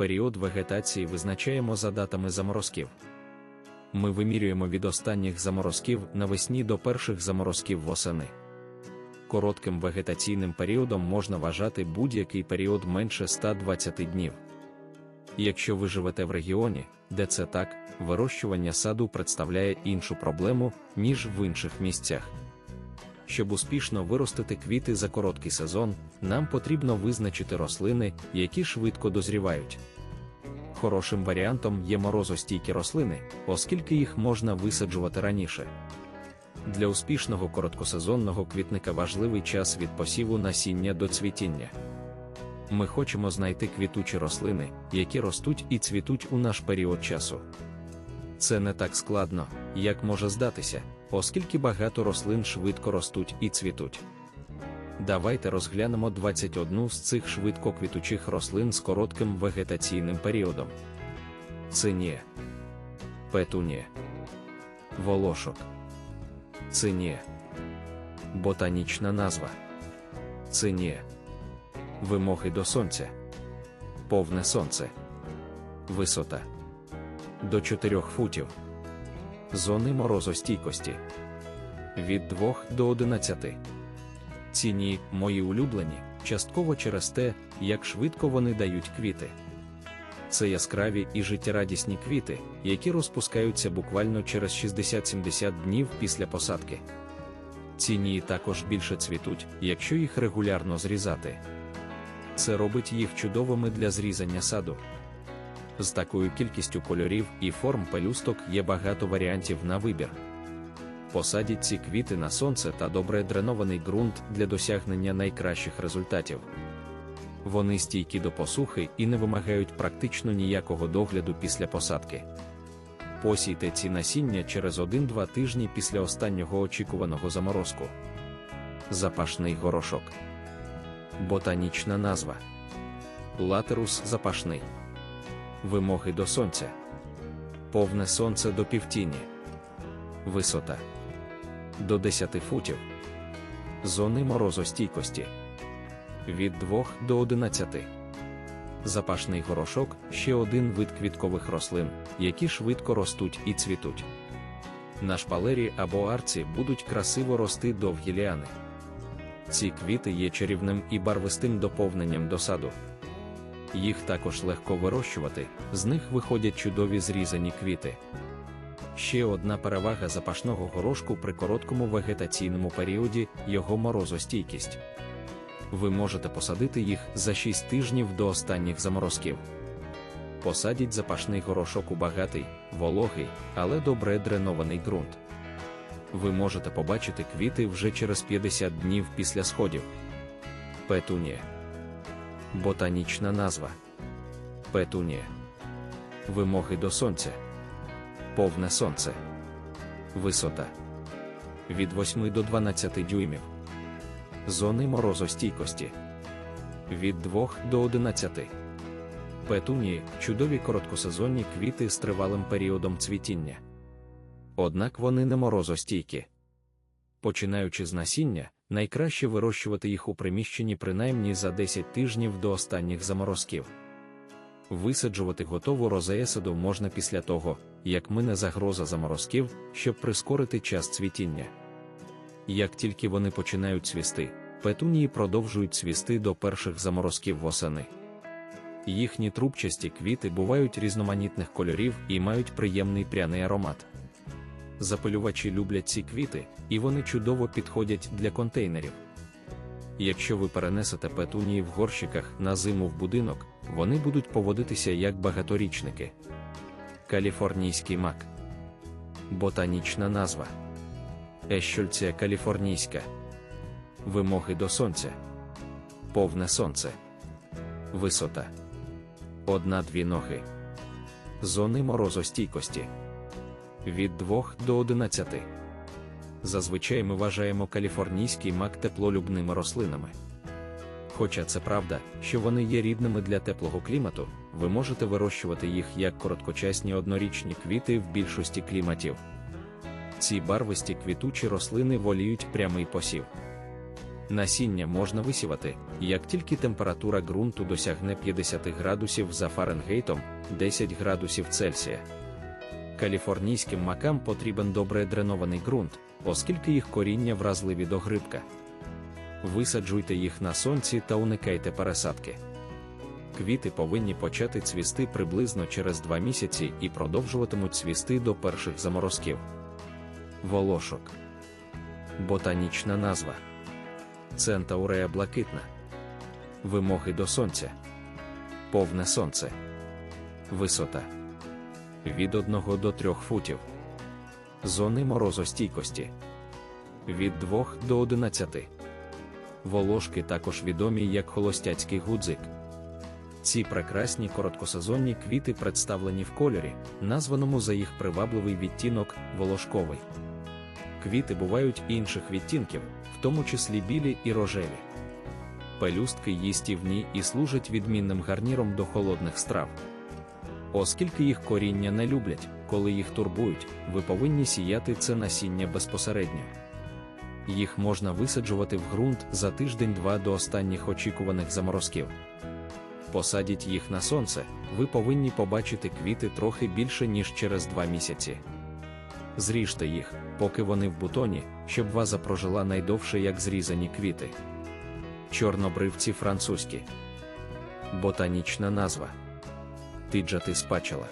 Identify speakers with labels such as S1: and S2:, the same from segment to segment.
S1: Період вегетації визначаємо за датами заморозків. Ми вимірюємо від останніх заморозків навесні до перших заморозків восени. Коротким вегетаційним періодом можна вважати будь-який період менше 120 днів. Якщо ви живете в регіоні, де це так, вирощування саду представляє іншу проблему, ніж в інших місцях. Щоб успішно виростити квіти за короткий сезон, нам потрібно визначити рослини, які швидко дозрівають. Хорошим варіантом є морозостійкі рослини, оскільки їх можна висаджувати раніше. Для успішного короткосезонного квітника важливий час від посіву насіння до цвітіння. Ми хочемо знайти квітучі рослини, які ростуть і цвітуть у наш період часу. Це не так складно, як може здатися, оскільки багато рослин швидко ростуть і цвітуть. Давайте розглянемо 21 з цих швидко квітучих рослин з коротким вегетаційним періодом. Цинія, петунія, волошок, цинія, ботанічна назва, цинія, вимоги до сонця, повне сонце, висота. До 4 футів, зони морозостійкості від 2 до 11. Ціні мої улюблені, частково через те, як швидко вони дають квіти. Це яскраві і життєрадісні квіти, які розпускаються буквально через 60-70 днів після посадки. Ціні також більше цвітуть, якщо їх регулярно зрізати. Це робить їх чудовими для зрізання саду. З такою кількістю кольорів і форм пелюсток є багато варіантів на вибір. Посадіть ці квіти на сонце та добре дренований ґрунт для досягнення найкращих результатів. Вони стійкі до посухи і не вимагають практично ніякого догляду після посадки. Посійте ці насіння через 1-2 тижні після останнього очікуваного заморозку. Запашний горошок. Ботанічна назва. Латерус запашний. Вимоги до сонця. Повне сонце до півтіні. Висота до 10 футів. Зони морозостійкості від 2 до 11. Запашний горошок ще один вид квіткових рослин, які швидко ростуть і цвітуть. На шпалері або арці будуть красиво рости довгі ліани. Ці квіти є чарівним і барвистим доповненням до саду. Їх також легко вирощувати, з них виходять чудові зрізані квіти. Ще одна перевага запашного горошку при короткому вегетаційному періоді його морозостійкість. Ви можете посадити їх за 6 тижнів до останніх заморозків. Посадіть запашний горошок у багатий, вологий, але добре дренований ґрунт. Ви можете побачити квіти вже через 50 днів після сходів. Петунія. Ботанічна назва. Петунія. Вимоги до сонця. Повне сонце. Висота від 8 до 12 дюймів. Зони морозостійкості від 2 до 11. Петунії чудові короткосезонні квіти з тривалим періодом цвітіння. Однак вони не морозостійкі. Починаючи з насіння, найкраще вирощувати їх у приміщенні принаймні за 10 тижнів до останніх заморозків. Висаджувати готову розеесаду можна після того, як мине загроза заморозків, щоб прискорити час цвітіння. Як тільки вони починають цвісти, петунії продовжують цвісти до перших заморозків восени. Їхні трубчасті квіти бувають різноманітних кольорів і мають приємний пряний аромат. Запилювачі люблять ці квіти, і вони чудово підходять для контейнерів. Якщо ви перенесете петунії в горщиках на зиму в будинок, вони будуть поводитися як багаторічники. Каліфорнійський мак. Ботанічна назва. Ещольція каліфорнійська. Вимоги до сонця. Повне сонце. Висота. Одна-дві ноги. Зони морозостійкості. Від 2 до 11. Зазвичай ми вважаємо каліфорнійський мак теплолюбними рослинами. Хоча це правда, що вони є рідними для теплого клімату, ви можете вирощувати їх як короткочасні однорічні квіти в більшості кліматів. Ці барвисті квітучі рослини воліють прямий посів. Насіння можна висівати, як тільки температура ґрунту досягне 50 градусів за Фаренгейтом 10 градусів Цельсія. Каліфорнійським макам потрібен добре дренований ґрунт, оскільки їх коріння вразливі до грибка. Висаджуйте їх на сонці та уникайте пересадки. Квіти повинні почати цвісти приблизно через 2 місяці і продовжуватимуть цвісти до перших заморозків. Волошок. Ботанічна назва. Центаурея блакитна. Вимоги до сонця. Повне сонце. Висота. Від 1 до 3 футів. Зони морозостійкості. Від 2 до 11. Волошки також відомі як холостяцький гудзик. Ці прекрасні короткосезонні квіти представлені в кольорі, названому за їх привабливий відтінок волошковий. Квіти бувають інших відтінків, в тому числі білі і рожеві. Пелюстки їстівні і служать відмінним гарніром до холодних страв. Оскільки їх коріння не люблять, коли їх турбують, ви повинні сіяти це насіння безпосередньо. Їх можна висаджувати в ґрунт за тиждень-два до останніх очікуваних заморозків. Посадіть їх на сонце, ви повинні побачити квіти трохи більше, ніж через два місяці. Зріжте їх, поки вони в бутоні, щоб ваза прожила найдовше як зрізані квіти. Чорнобривці французькі. Ботанічна назва. Тиджати спачала.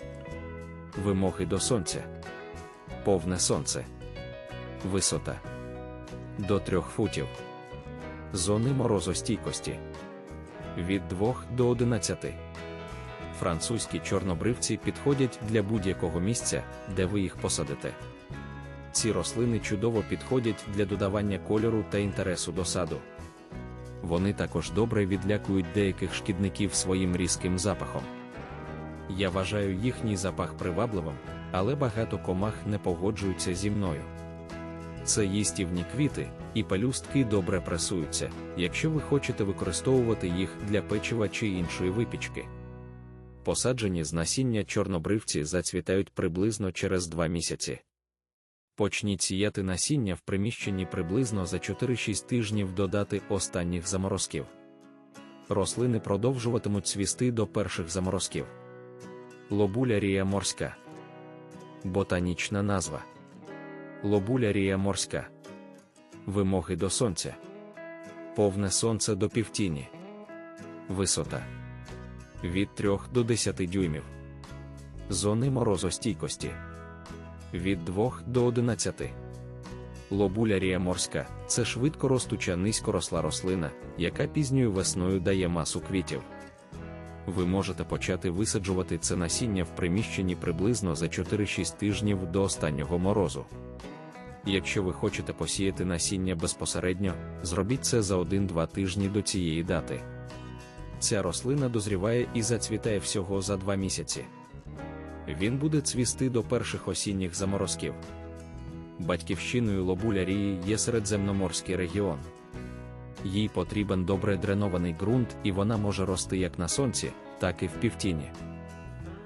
S1: Вимоги до сонця. Повне сонце. Висота. До 3 футів. Зони морозостійкості. Від 2 до 11. Французькі чорнобривці підходять для будь-якого місця, де ви їх посадите. Ці рослини чудово підходять для додавання кольору та інтересу до саду. Вони також добре відлякують деяких шкідників своїм різким запахом. Я вважаю їхній запах привабливим, але багато комах не погоджуються зі мною. Це їстівні квіти, і пелюстки добре пресуються, якщо ви хочете використовувати їх для печива чи іншої випічки. Посаджені з насіння чорнобривці зацвітають приблизно через 2 місяці. Почніть сіяти насіння в приміщенні приблизно за 4-6 тижнів до дати останніх заморозків. Рослини продовжуватимуть цвісти до перших заморозків. Лобулярія морська. Ботанічна назва. Лобулярія морська. Вимоги до сонця. Повне сонце до півтіні. Висота від 3 до 10 дюймів. Зони морозостійкості від 2 до 11. Лобулярія морська це швидко ростуча низькоросла рослина, яка пізньою весною дає масу квітів. Ви можете почати висаджувати це насіння в приміщенні приблизно за 4-6 тижнів до останнього морозу. Якщо ви хочете посіяти насіння безпосередньо, зробіть це за 1-2 тижні до цієї дати. Ця рослина дозріває і зацвітає всього за 2 місяці. Він буде цвісти до перших осінніх заморозків. Батьківщиною лобулярії є середземноморський регіон. Їй потрібен добре дренований ґрунт, і вона може рости як на сонці, так і в півтіні.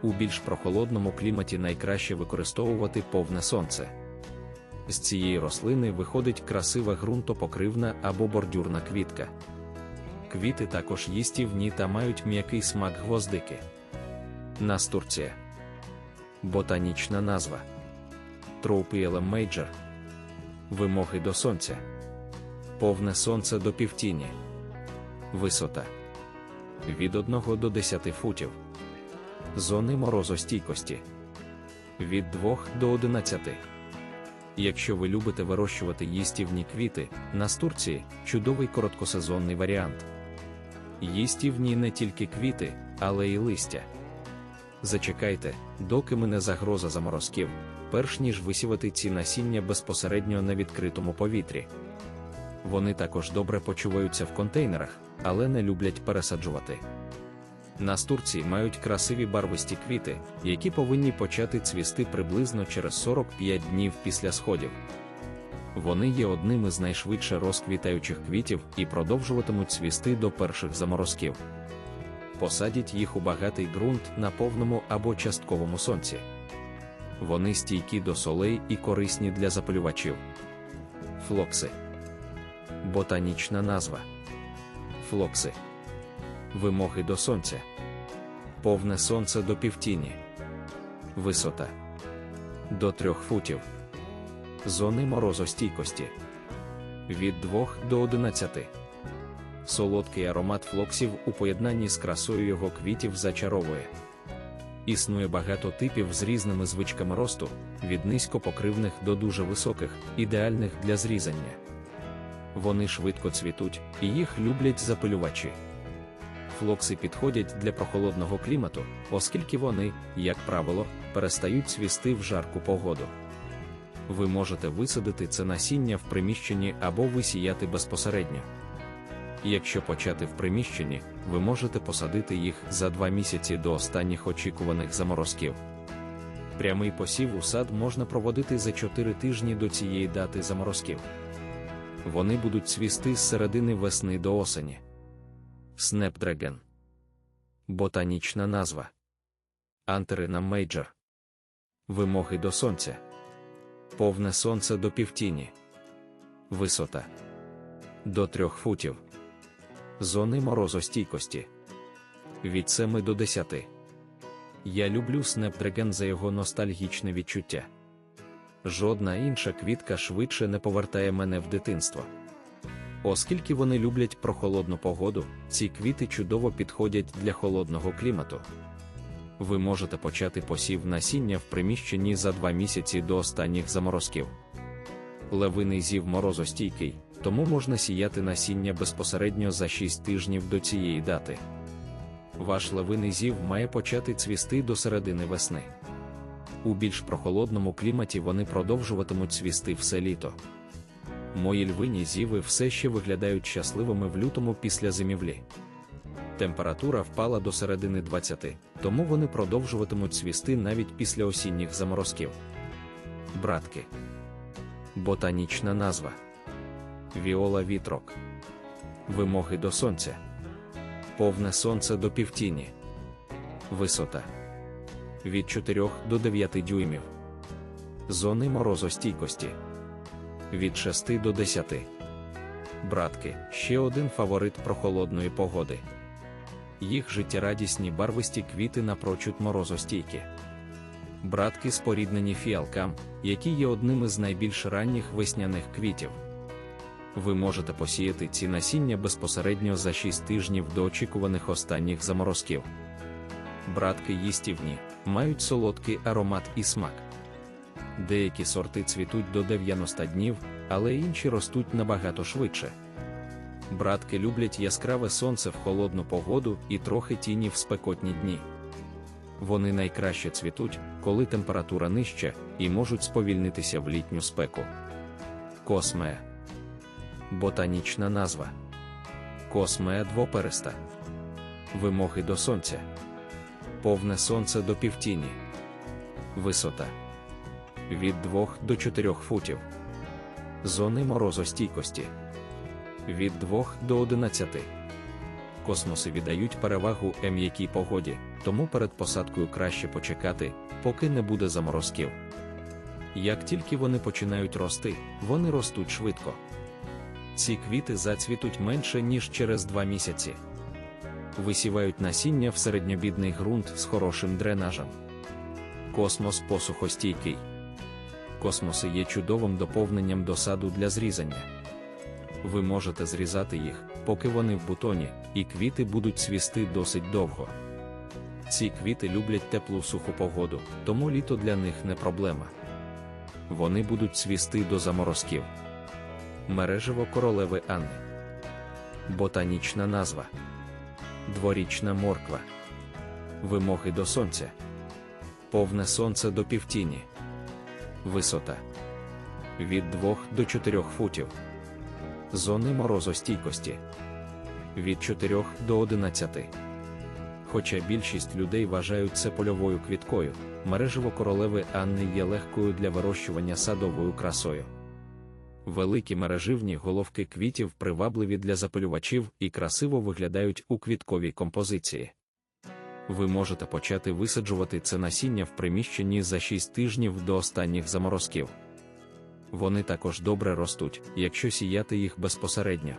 S1: У більш прохолодному кліматі найкраще використовувати повне сонце. З цієї рослини виходить красива ґрунтопокривна або бордюрна квітка. Квіти також їстівні та мають м'який смак гвоздики. Настурція. Ботанічна назва. Троупіелем Мейджор. Вимоги до сонця. Повне сонце до півтіні. Висота від 1 до 10 футів. Зони морозостійкості від 2 до 11. Якщо ви любите вирощувати їстівні квіти, настурції чудовий короткосезонний варіант. Їстівні не тільки квіти, але й листя. Зачекайте, доки мене загроза заморозків, перш ніж висівати ці насіння безпосередньо на відкритому повітрі. Вони також добре почуваються в контейнерах, але не люблять пересаджувати. Настурції мають красиві барвисті квіти, які повинні почати цвісти приблизно через 45 днів після сходів. Вони є одним із найшвидше розквітаючих квітів і продовжуватимуть цвісти до перших заморозків. Посадіть їх у багатий ґрунт на повному або частковому сонці. Вони стійкі до солей і корисні для запалювачів. Флокси. Ботанічна назва. Флокси. Вимоги до сонця. Повне сонце до півтіні. Висота до 3 футів. Зони морозостійкості від 2 до 11. Солодкий аромат флоксів у поєднанні з красою його квітів зачаровує. Існує багато типів з різними звичками росту, від низькопокривних до дуже високих, ідеальних для зрізання. Вони швидко цвітуть, і їх люблять запилювачі. Флокси підходять для прохолодного клімату, оскільки вони, як правило, перестають цвісти в жарку погоду. Ви можете висадити це насіння в приміщенні або висіяти безпосередньо. Якщо почати в приміщенні, ви можете посадити їх за два місяці до останніх очікуваних заморозків. Прямий посів у сад можна проводити за 4 тижні до цієї дати заморозків. Вони будуть цвісти з середини весни до осені. Snapdragon. Ботанічна назва. Антерина мейджор. Вимоги до сонця. Повне сонце до півтіні. Висота до 3 футів. Зони морозостійкості від 7 до 10. Я люблю Snapdragon за його ностальгічне відчуття. Жодна інша квітка швидше не повертає мене в дитинство. Оскільки вони люблять прохолодну погоду, ці квіти чудово підходять для холодного клімату. Ви можете почати посів насіння в приміщенні за два місяці до останніх заморозків. Левиний зів морозостійкий, тому можна сіяти насіння безпосередньо за 6 тижнів до цієї дати. Ваш левиний зів має почати цвісти до середини весни. У більш прохолодному кліматі вони продовжуватимуть цвісти все літо. Мої львині зіви все ще виглядають щасливими в лютому після зимівлі. Температура впала до середини 20, тому вони продовжуватимуть цвісти навіть після осінніх заморозків. Братки. Ботанічна назва Віола вітрок. Вимоги до сонця. Повне сонце до півтіні. Висота від 4 до 9 дюймів. Зони морозостійкості від 6 до 10. Братки ще один фаворит прохолодної погоди. Їх життєрадісні барвисті квіти напрочуд морозостійкі. Братки споріднені фіалкам, які є одним із найбільш ранніх весняних квітів. Ви можете посіяти ці насіння безпосередньо за 6 тижнів до очікуваних останніх заморозків. Братки їстівні, мають солодкий аромат і смак. Деякі сорти цвітуть до 90 днів, але інші ростуть набагато швидше. Братки люблять яскраве сонце в холодну погоду і трохи тіні в спекотні дні. Вони найкраще цвітуть, коли температура нижча, і можуть сповільнитися в літню спеку. Космея. Ботанічна назва. Космея двопериста. Вимоги до сонця. Повне сонце до півтіні. Висота від 2 до 4 футів. Зони морозостійкості від 2 до 11. Космоси віддають перевагу м'якій погоді, тому перед посадкою краще почекати, поки не буде заморозків. Як тільки вони починають рости, вони ростуть швидко. Ці квіти зацвітуть менше, ніж через 2 місяці. Висівають насіння в середньобідний ґрунт з хорошим дренажем. Космос посухостійкий. Космоси є чудовим доповненням до саду для зрізання. Ви можете зрізати їх, поки вони в бутоні, і квіти будуть цвісти досить довго. Ці квіти люблять теплу суху погоду, тому літо для них не проблема. Вони будуть цвісти до заморозків. Мережево королеви Анни. Ботанічна назва. Дворічна морква. Вимоги до сонця. Повне сонце до півтіні. Висота від 2 до 4 футів. Зони морозостійкості від 4 до 11. Хоча більшість людей вважають це польовою квіткою, мережево королеви Анни є легкою для вирощування садовою красою. Великі мереживні головки квітів привабливі для запилювачів і красиво виглядають у квітковій композиції. Ви можете почати висаджувати це насіння в приміщенні за 6 тижнів до останніх заморозків. Вони також добре ростуть, якщо сіяти їх безпосередньо.